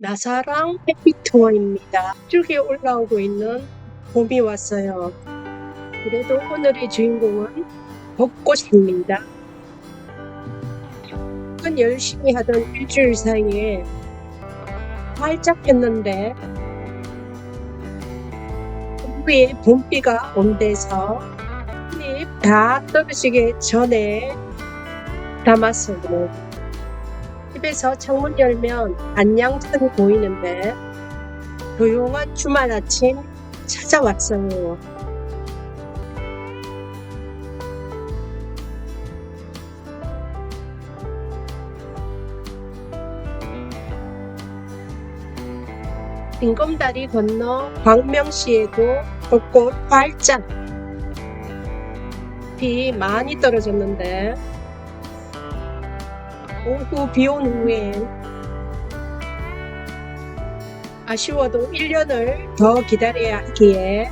나사랑 해피투어입니다. 쭉이 올라오고 있는 봄이 왔어요. 그래도 오늘의 주인공은 벚꽃입니다. 은 열심히 하던 일주일 사이에 활짝 폈는데 오후에 봄비가 온대서 잎 다 떨어지기 전에 담았어요. 집에서 창문 열면 안양천이 보이는데 조용한 주말 아침 찾아왔어요. 빈검다리 건너 광명시에도 벚꽃 활짝 비 많이 떨어졌는데 오후 비 온 후엔 아쉬워도 1년을 더 기다려야 하기에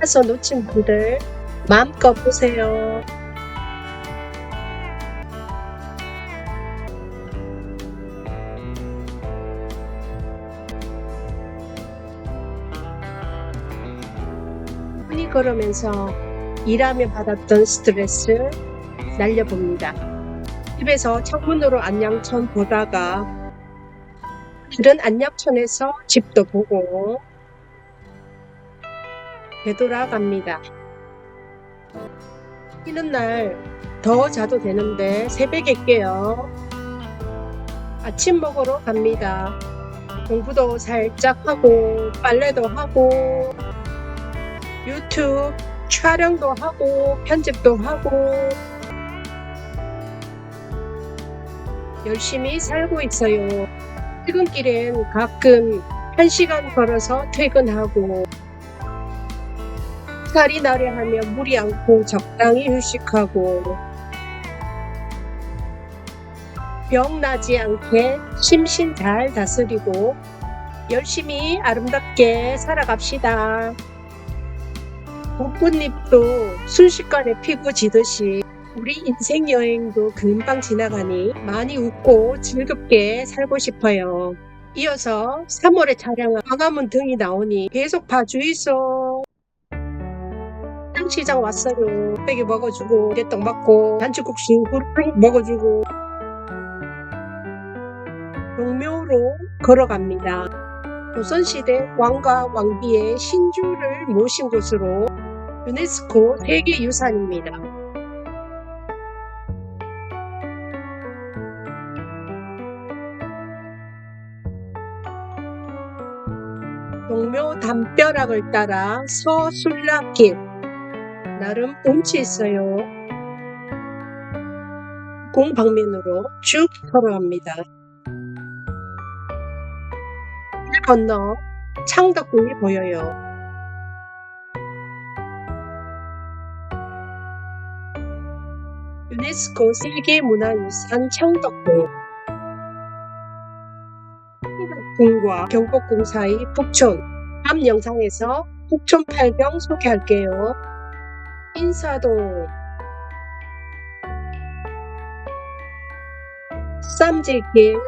가서 놓친 분들 마음껏 보세요. 흔히 걸으면서 일하며 받았던 스트레스 날려봅니다. 집에서 창문으로 안양천 보다가 이런 안양천에서 집도 보고 되돌아갑니다. 쉬는 날 더 자도 되는데 새벽에 깨요. 아침 먹으러 갑니다. 공부도 살짝 하고 빨래도 하고 유튜브 촬영도 하고 편집도 하고 열심히 살고 있어요. 퇴근길엔 가끔 한 시간 걸어서 퇴근하고 살이 나려 하면 무리 않고 적당히 휴식하고 병 나지 않게 심신 잘 다스리고 열심히 아름답게 살아갑시다. 벚꽃잎도 순식간에 피고 지듯이 우리 인생 여행도 금방 지나가니 많이 웃고 즐겁게 살고 싶어요. 이어서 3월에 촬영한 광화문 등이 나오니 계속 봐주이소. 시장 왔어요. 빼기 먹어주고 개떡 먹고 단축국수 후루룩 먹어주고 용묘로 걸어갑니다. 조선시대 왕과 왕비의 신주를 모신 곳으로 유네스코 세계유산입니다. 동묘 담벼락을 따라 서술락길 나름 운치 있어요. 공방면으로 쭉 걸어갑니다. 길 건너 창덕궁이 보여요. 유네스코 세계문화유산 창덕궁 창덕궁과 경복궁 사이 북촌. 다음 영상에서 북촌 팔경 소개할게요. 인사동. 쌈질길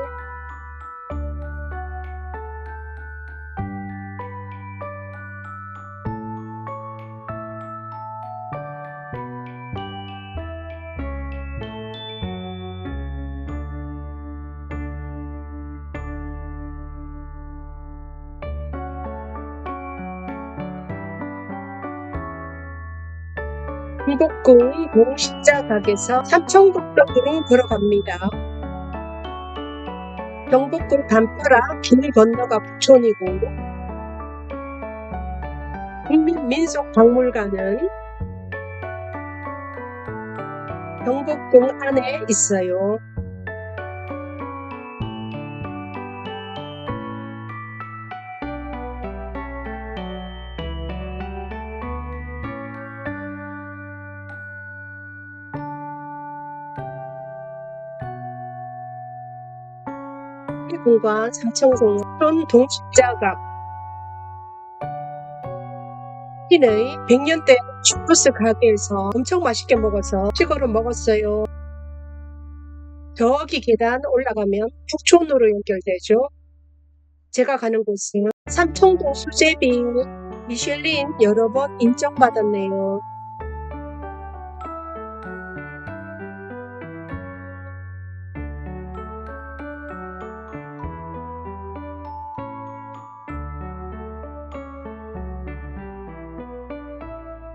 경복궁 공식자각에서 삼청독벽으로 걸어갑니다. 경복궁 담벼락 길 건너가 북촌이고 국민민속박물관은 경복궁 안에 있어요. 공과 삼청동 촌 동십자각 시의 100년대 주부스 가게에서 엄청 맛있게 먹어서 식으로 먹었어요. 저기 계단 올라가면 북촌으로 연결되죠. 제가 가는 곳은 삼청동 수제비 미슐린 여러 번 인정받았네요.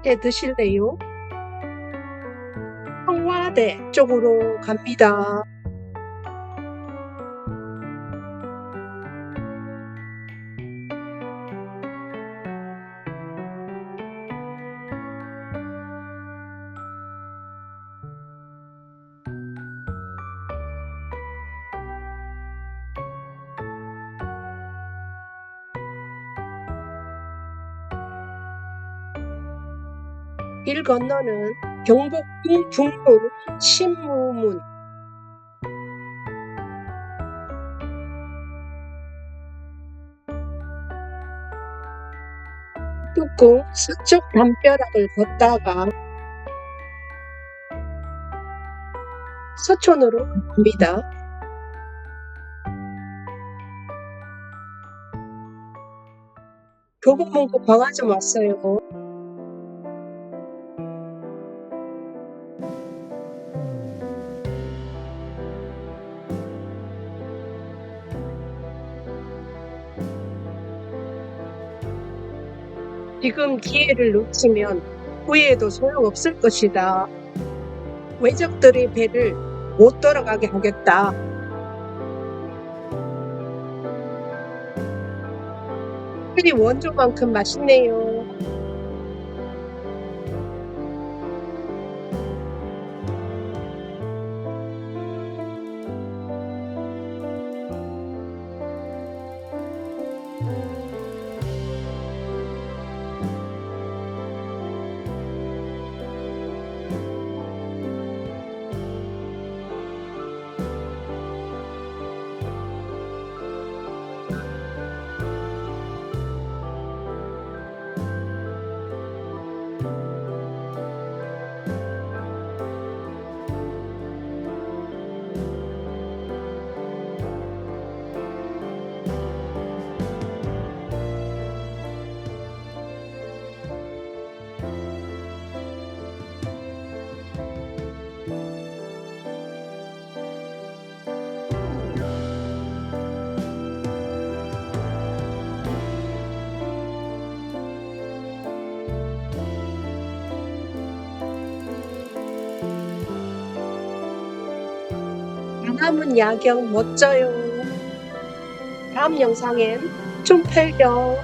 해 드실래요? 청와대 쪽으로 갑니다. 길 건너는 경복궁 북로 신무문 뚜껑 서쪽 담벼락을 걷다가 서촌으로 갑니다. 교보문고 광화점 왔어요. 지금 기회를 놓치면 후회해도 소용없을 것이다. 외적들의 배를 못 돌아가게 하겠다. 술이 원조만큼 맛있네요. 남은 야경 멋져요. 다음 영상엔 좀 팔경